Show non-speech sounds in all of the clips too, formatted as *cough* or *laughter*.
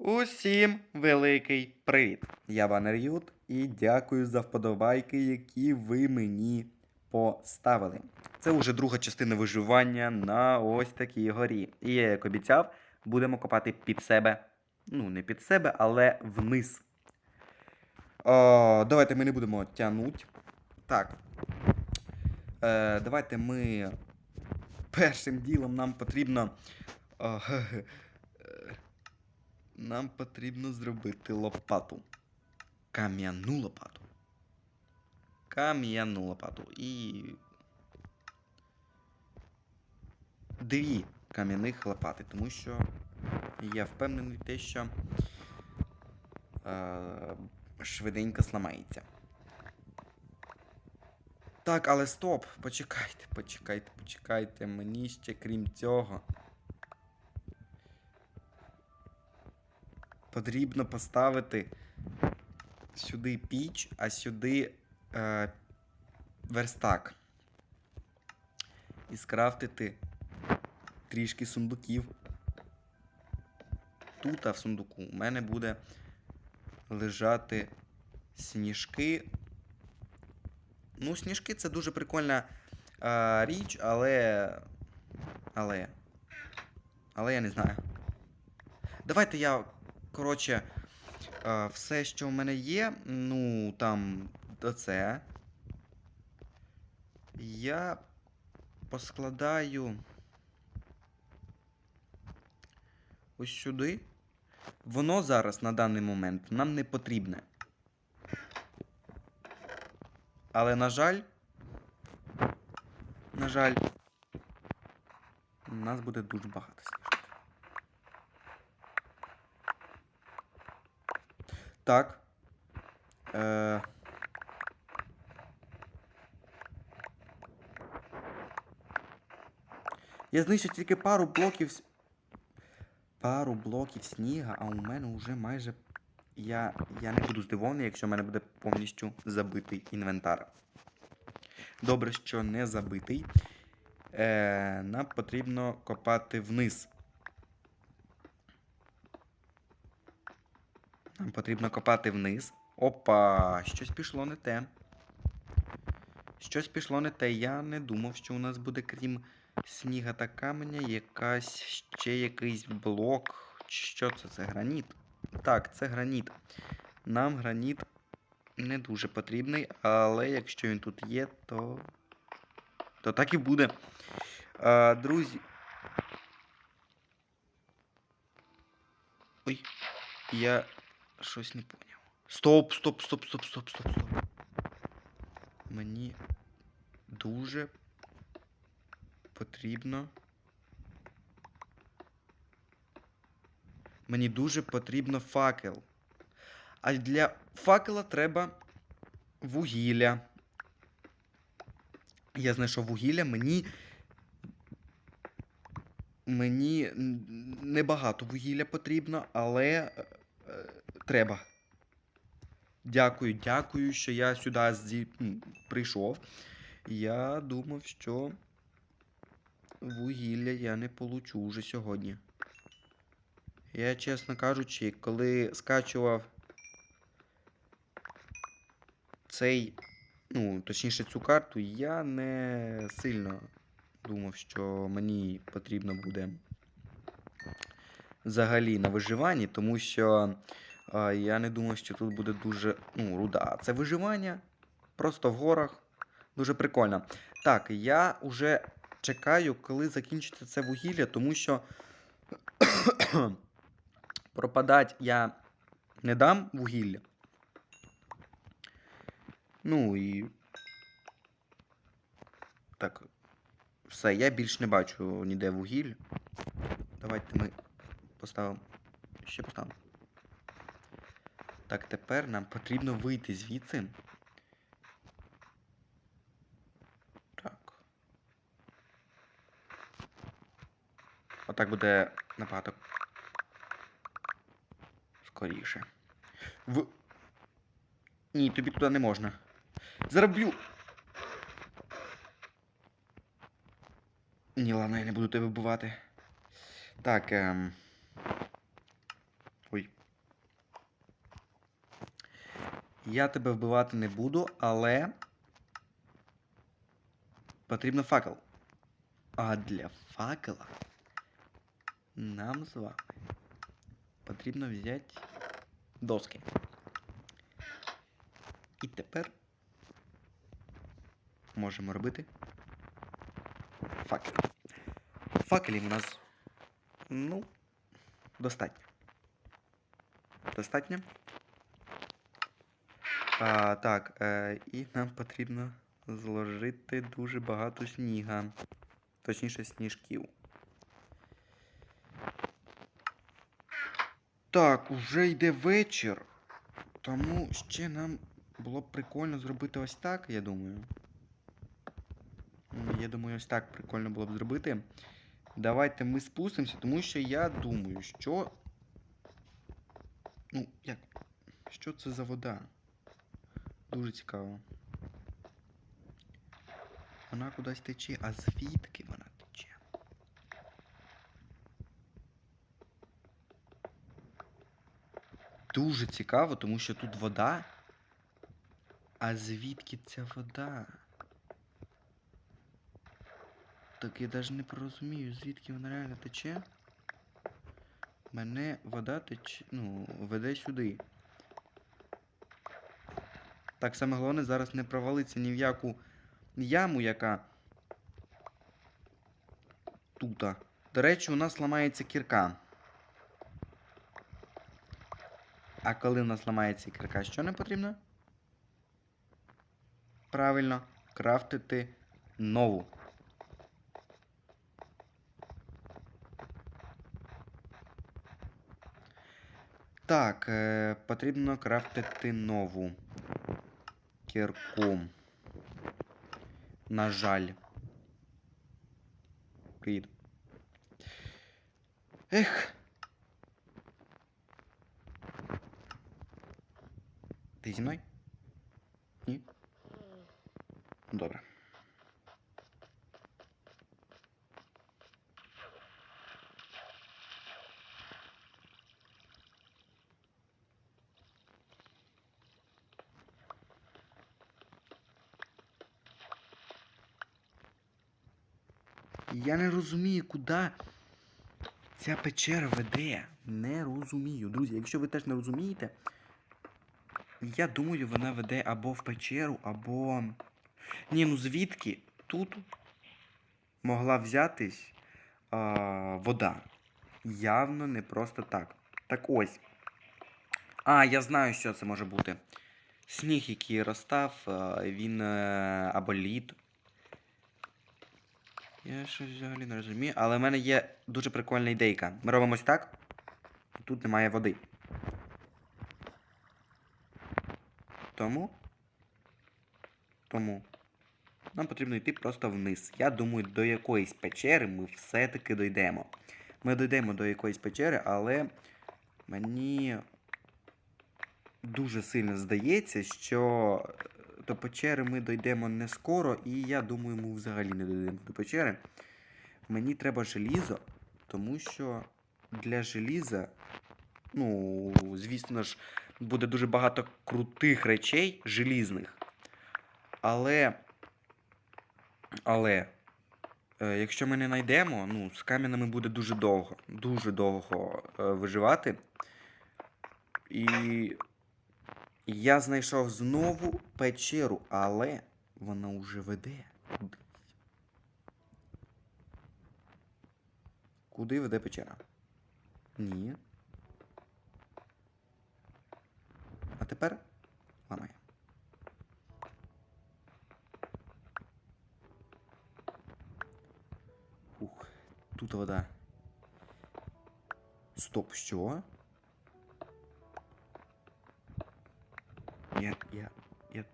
Усім великий привіт! Я Банер Ют і дякую за вподобайки, які ви мені поставили. Це вже друга частина виживання на ось такій горі. І я, як обіцяв, будемо копати під себе. Ну, не під себе, але вниз. О, давайте ми не будемо тягнути. Так. Е, давайте ми. Першим ділом нам потрібно. О, *laughs* нам потрібно зробити лопату. Кам'яну лопату. Кам'яну лопату. І. Дві кам'яних лопати, тому що я впевнений те, що е, швиденько сламається. Так, але стоп! Почекайте, почекайте, почекайте. Мені ще крім цього. Потрібно поставити сюди піч, а сюди е, верстак. І скрафтити трішки сундуків. Тут, а в сундуку, у мене буде лежати сніжки. Ну, сніжки це дуже прикольна е, річ, але. Але. Але я не знаю. Давайте я, коротше, е, все, що в мене є, ну, там, оце. Я поскладаю ось сюди. Воно зараз на даний момент нам не потрібне. Але, на жаль, на жаль, нас буде дуже багато Так. Е... Я знищив тільки пару блоків. Пару блоків сніга, а у мене вже майже. Я, я не буду здивований, якщо в мене буде повністю забитий інвентар. Добре, що не забитий. Е, нам потрібно копати вниз. Нам потрібно копати вниз. Опа, щось пішло не те. Щось пішло не те. Я не думав, що у нас буде, крім сніга та каменя, якась ще якийсь блок. Що це? Це граніт? Так, це граніт. Нам граніт не дуже потрібний, але якщо він тут є, то. То так і буде. А, друзі. Ой, я щось не поняв. Стоп, стоп, стоп, стоп, стоп, стоп, стоп. Мені дуже потрібно. Мені дуже потрібно факел. А для факела треба вугілля. Я знайшов вугілля, мені. Мені небагато вугілля потрібно, але е, е, треба. Дякую, дякую, що я сюди зі... прийшов. Я думав, що вугілля я не получу вже сьогодні. Я, чесно кажучи, коли скачував цей, ну, точніше, цю карту, я не сильно думав, що мені потрібно буде взагалі на виживанні, тому що я не думав, що тут буде дуже ну, руда. Це виживання просто в горах. Дуже прикольно. Так, я вже чекаю, коли закінчиться це вугілля, тому що *coughs* пропадать я не дам вугілля. Ну і. Так. Все, я більш не бачу ніде вугілля. Давайте ми поставимо. Ще поставимо. Так, тепер нам потрібно вийти звідси. Так. Отак буде набагато скоріше. В. Ні, тобі туди не можна. Зароблю. Ні, ладно, я не буду тебе вбивати. Так, ем. Ой. Я тебе вбивати не буду, але. Потрібно факел. А для факела нам з вами потрібно взяти доски. І тепер можемо робити факел. Факелів у нас, ну, достатньо. Достатньо. А, так, е, і нам потрібно зложити дуже багато сніга. Точніше, сніжків. Так, уже йде вечір. Тому ще нам було б прикольно зробити ось так, я думаю. Я думаю, ось так прикольно було б зробити. Давайте ми спустимося, тому що я думаю, що. Ну, як? Що це за вода? Дуже цікаво. Вона кудись тече, а звідки вона тече? Дуже цікаво, тому що тут вода. А звідки ця вода? Так я навіть не порозумію, звідки вона реально тече. Мене вода тече. Ну, веде сюди. Так саме головне зараз не провалиться ні в яку яму, яка тута. До речі, у нас ламається кірка. А коли у нас ламається кірка, що не потрібно? Правильно, крафтити нову. Так, е, потрібно крафтити нову кірку. На жаль. Привіт. Ех. Ти зі мною? Я не розумію, куди ця печера веде. Не розумію. Друзі, якщо ви теж не розумієте, я думаю, вона веде або в печеру, або. Ні, ну звідки тут могла взятись а, вода? Явно не просто так. Так ось. А, я знаю, що це може бути. Сніг, який розстав, він е, або лід. Я щось взагалі не розумію, але в мене є дуже прикольна ідейка. Ми робимо ось так, тут немає води. Тому. Тому. Нам потрібно йти просто вниз. Я думаю, до якоїсь печери ми все-таки дійдемо. Ми дійдемо до якоїсь печери, але мені дуже сильно здається, що до печери ми дійдемо не скоро, і я думаю, ми взагалі не дійдемо до печери. Мені треба желізо, тому що для желіза, ну, звісно ж, буде дуже багато крутих речей желізних. Але. Але. е, Якщо ми не знайдемо, ну, з кам'янами буде дуже довго. Дуже довго е, виживати. І я знайшов знову печеру, але вона вже веде кудись. Куди веде печера? Ні. А тепер ламає. Ух, тут вода. Стоп, що? Я. я. я.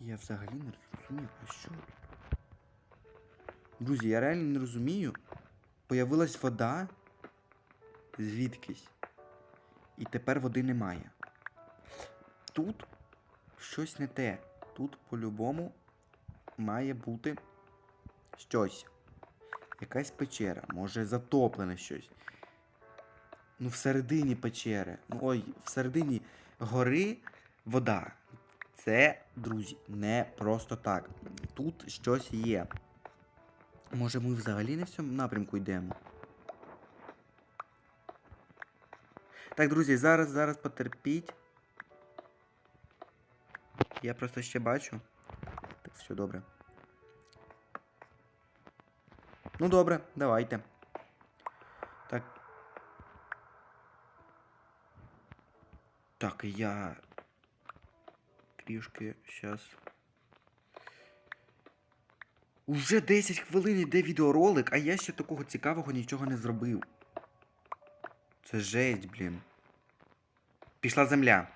Я взагалі не розумію, а що? Друзі, я реально не розумію. Появилась вода звідкись. І тепер води немає. Тут щось не те. Тут по-любому має бути щось. Якась печера, може затоплене щось. Ну, всередині печери. Ну, ой, всередині гори вода. Це, друзі, не просто так. Тут щось є. Може, ми взагалі не в цьому напрямку йдемо? Так, друзі, зараз, зараз потерпіть. Я просто ще бачу. Так, все добре. Ну, добре, давайте. Так. Так, я трішки щас. Уже 10 хвилин йде відеоролик, а я ще такого цікавого нічого не зробив. Це жесть, блін. Пішла земля.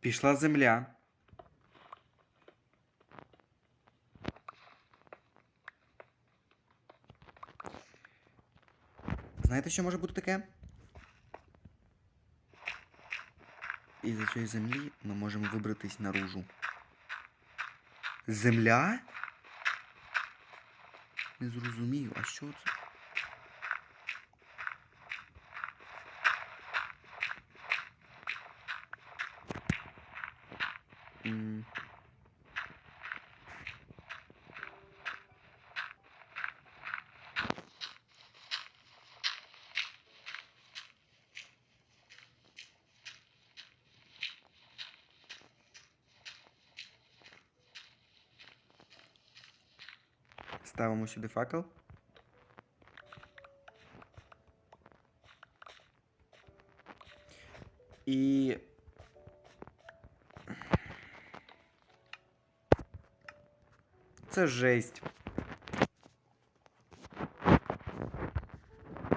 Пішла земля. Знаєте, що може бути таке? І за цієї землі ми можемо вибратись наружу. Земля? Не зрозумію, а що це? Ставимо сюди факел. І. Це жесть.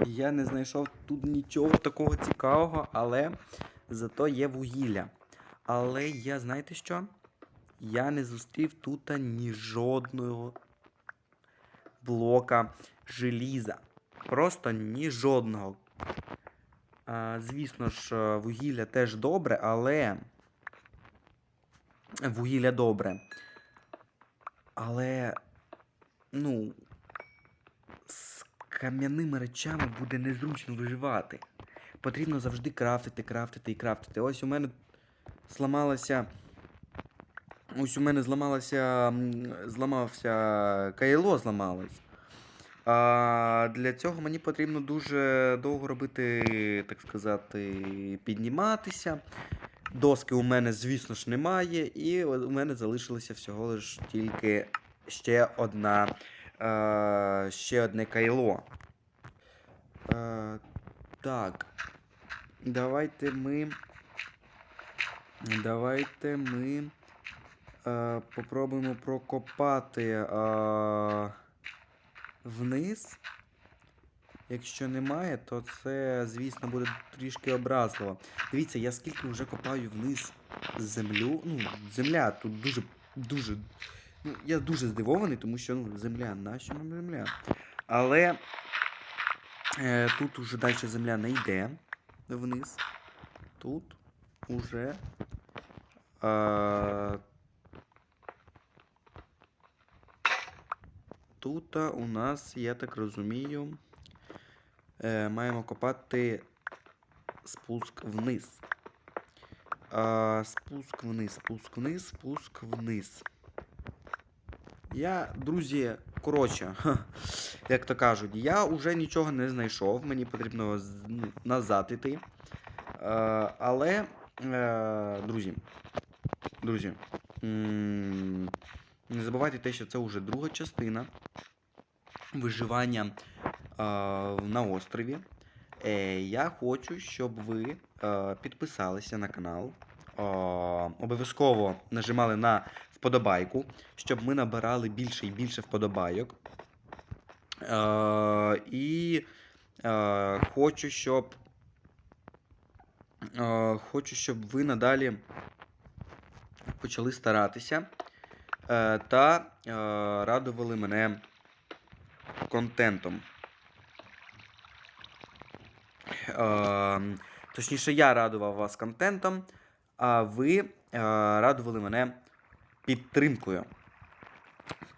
Я не знайшов тут нічого такого цікавого, але зато є вугілля. Але я, знаєте що? Я не зустрів тут ні жодного блока желіза. Просто ні жодного. Звісно ж, е, вугілля теж добре, але. Вугілля добре. Але. Ну. З кам'яними речами буде незручно виживати. Потрібно завжди крафтити, крафтити і крафтити. Ось у мене зламалася. Ось у мене зламалося. Зламався. Кайло зламалось. А для цього мені потрібно дуже довго робити, так сказати, підніматися. Доски у мене, звісно ж, немає, і у мене залишилося всього лиш тільки ще одна. Е, ще одне кайло. Е, так. Давайте ми. Давайте ми. Е, попробуємо прокопати. Е, вниз. Якщо немає, то це, звісно, буде трішки образливо. Дивіться, я скільки вже копаю вниз землю. Ну, земля тут дуже. дуже. Ну, я дуже здивований, тому що ну, земля, нащо нам земля? Але е, тут уже далі земля не йде вниз. Тут уже. Е, Тут у нас, я так розумію, е, маємо копати спуск вниз. Спуск вниз, спуск вниз, спуск вниз. Я, друзі, коротше, *laughs* як то кажуть, я вже нічого не знайшов. Мені потрібно ну, назад іти. Е, але, е, друзі, друзі, не забувайте те, що це вже друга частина виживання е, на острові. Е, я хочу, щоб ви е, підписалися на канал. Е, обов'язково нажимали на вподобайку, щоб ми набирали більше і більше вподобайок. Е, і е, хочу, щоб. Е, хочу, щоб ви надалі почали старатися та е, радували мене контентом. Е, точніше, я радував вас контентом, а ви е, радували мене підтримкою.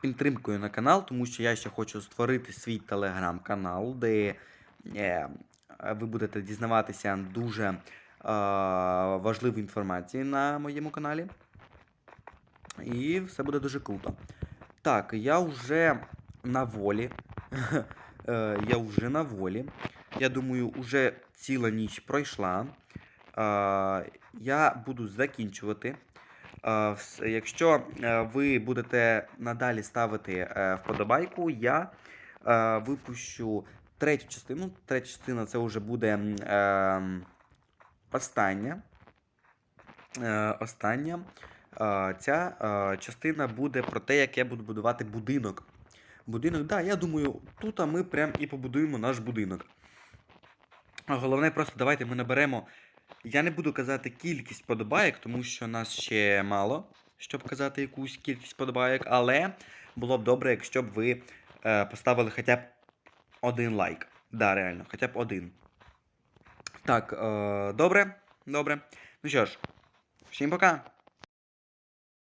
підтримкою на канал, тому що я ще хочу створити свій телеграм-канал, де е, ви будете дізнаватися дуже е, важливу інформацію на моєму каналі. І все буде дуже круто. Так, я вже на волі. *laughs* Е, Я вже на волі. Я думаю, уже ціла ніч пройшла. Е, Я буду закінчувати. Е, Якщо ви будете надалі ставити вподобайку, я випущу третю частину. Третя частина це вже буде е, остання. Остання. Ця частина буде про те, як я буду будувати будинок. Будинок, да, я думаю, тут ми прям і побудуємо наш будинок. Головне, просто давайте ми наберемо. Я не буду казати кількість подобайок, тому що нас ще мало, щоб казати якусь кількість подобайок, але було б добре, якщо б ви е, поставили хоча б один лайк. Да, реально, хоча б один. Так, е, добре, добре. Ну що ж, всім пока.